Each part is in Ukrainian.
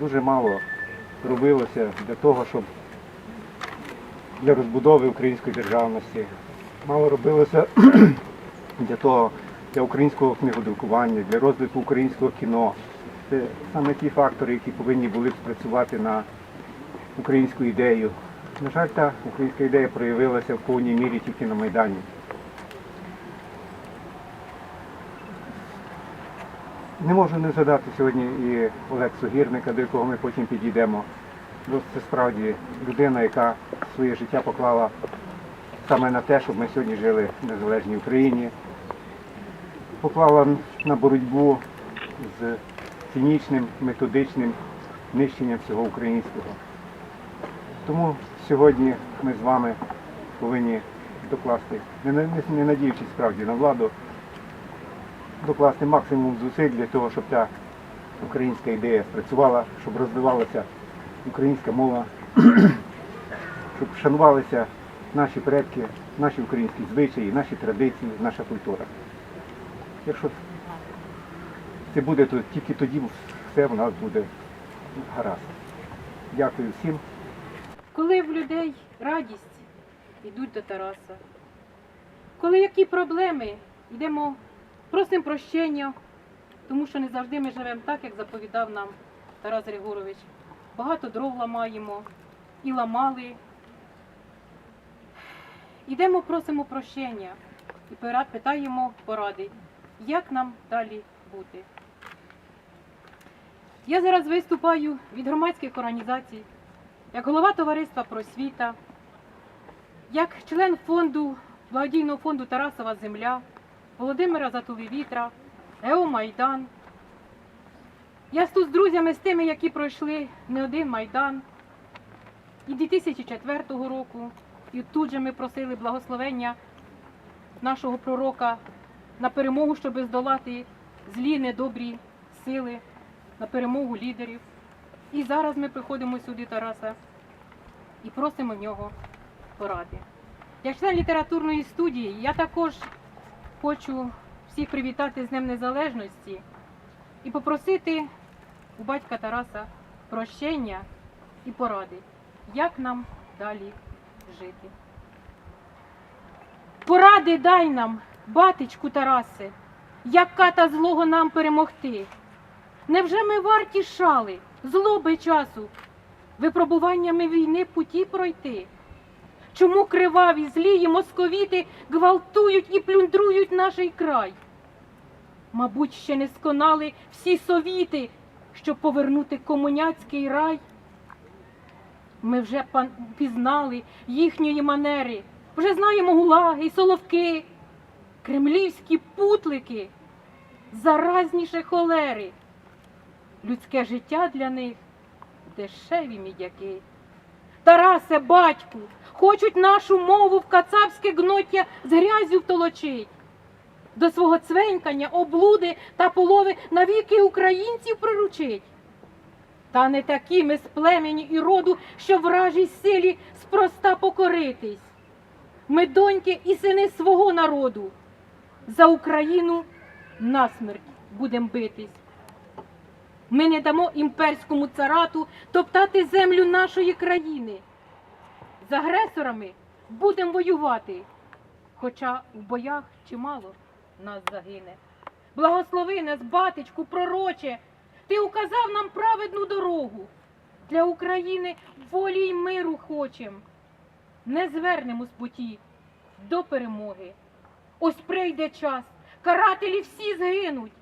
дуже мало робилося для того, щоб для розбудови української державності. Мало робилося для того, для українського книгодрукування, для розвитку українського кіно. Це саме ті фактори, які повинні були б спрацювати на українську ідею. На жаль, та українська ідея проявилася в повній мірі тільки на Майдані. Не можу не згадати сьогодні і Олексу Гірника, до якого ми потім підійдемо. Це справді людина, яка своє життя поклала саме на те, щоб ми сьогодні жили в незалежній Україні. Поклала на боротьбу з цинічним, методичним нищенням всього українського. Тому сьогодні ми з вами повинні докласти, не надіючись справді на владу, докласти максимум зусиль для того, щоб та українська ідея спрацювала, щоб розвивалася українська мова, щоб шанувалися наші предки, наші українські звичаї, наші традиції, наша культура. Якщо це буде, то тільки тоді все в нас буде гаразд. Дякую всім. Коли в людей радість, йдуть до Тараса. Коли які проблеми, йдемо, просимо прощення, тому що не завжди ми живемо так, як заповідав нам Тарас Григорович. Багато дров ламаємо і ламали. Йдемо, просимо прощення і питаємо поради, як нам далі бути. Я зараз виступаю від громадських організацій, як голова товариства просвіта, як член фонду благодійного фонду Тарасова Земля, Володимира Затули Вітра, ЕО Майдан. Я тут з друзями з тими, які пройшли не один майдан і 2004 року. І тут же ми просили благословення нашого пророка на перемогу, щоб здолати злі недобрі сили, на перемогу лідерів. І зараз ми приходимо сюди, Тараса, і просимо в нього поради. Як член літературної студії, я також хочу всіх привітати з Днем Незалежності і попросити у батька Тараса прощення і поради, як нам далі жити. Поради дай нам, батечку Тарасе, як ката злого нам перемогти. Невже ми варті шали, злоби часу, випробуваннями війни путі пройти? Чому криваві, злії московіти гвалтують і плюндрують наш край? Мабуть, ще не сконали всі совіти, щоб повернути комуняцький рай. Ми вже пізнали їхньої манери, вже знаємо гулаги й соловки, кремлівські путлики, заразніше холери. Людське життя для них дешеві мідяки. Тарасе, батьку, хочуть нашу мову в кацапське гноття з грязю втолочить. До свого цвенькання, облуди та полови навіки українців приручить. Та не такі ми з племені і роду, що вражій силі спроста покоритись. Ми доньки і сини свого народу. За Україну насмерть будем битись. Ми не дамо імперському царату топтати землю нашої країни. З агресорами будемо воювати, хоча в боях чимало нас загине. Благослови нас, батечку, пророче, ти указав нам праведну дорогу. Для України волі й миру хочем. Не звернемо з путі до перемоги. Ось прийде час, карателі всі згинуть.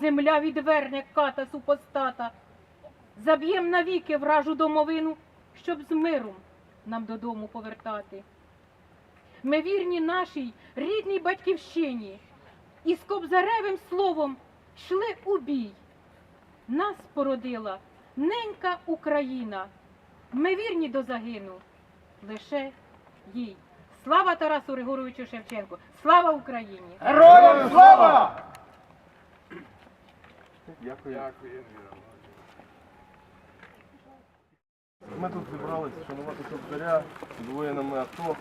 Земля відверне ката супостата. Заб'єм навіки вражу домовину, щоб з миром нам додому повертати. Ми вірні нашій рідній батьківщині, і з кобзаревим словом йшли у бій. Нас породила ненька Україна. Ми вірні до загину лише їй. Слава Тарасу Григоровичу Шевченку! Слава Україні! Героям слава! Дякую. Ми тут зібралися шанувати Кобзаря з воїнами АТО,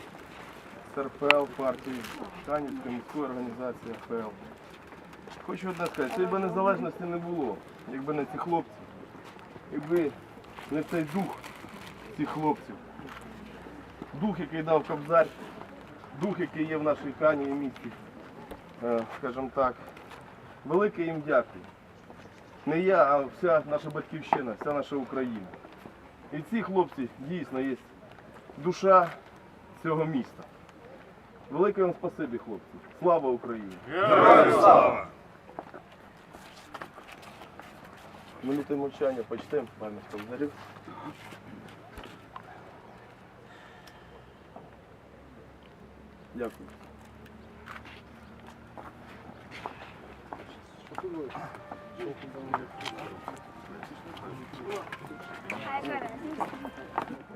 з РПЛ партії, Канівської міської організації РПЛ. Хочу одне сказати, цієї би незалежності не було, якби не ці хлопці. якби не цей дух цих хлопців. Дух, який дав Кобзар, дух, який є в нашій кані і місті. Е, Скажімо так, велике їм дякую. Не я, а вся наша батьківщина, вся наша Україна. І ці хлопці дійсно є душа цього міста. Велике вам спасибі, хлопці. Слава Україні! Героям слава! Минути мовчання почтемо пам'ять Кобзарів. Дякую. 早から。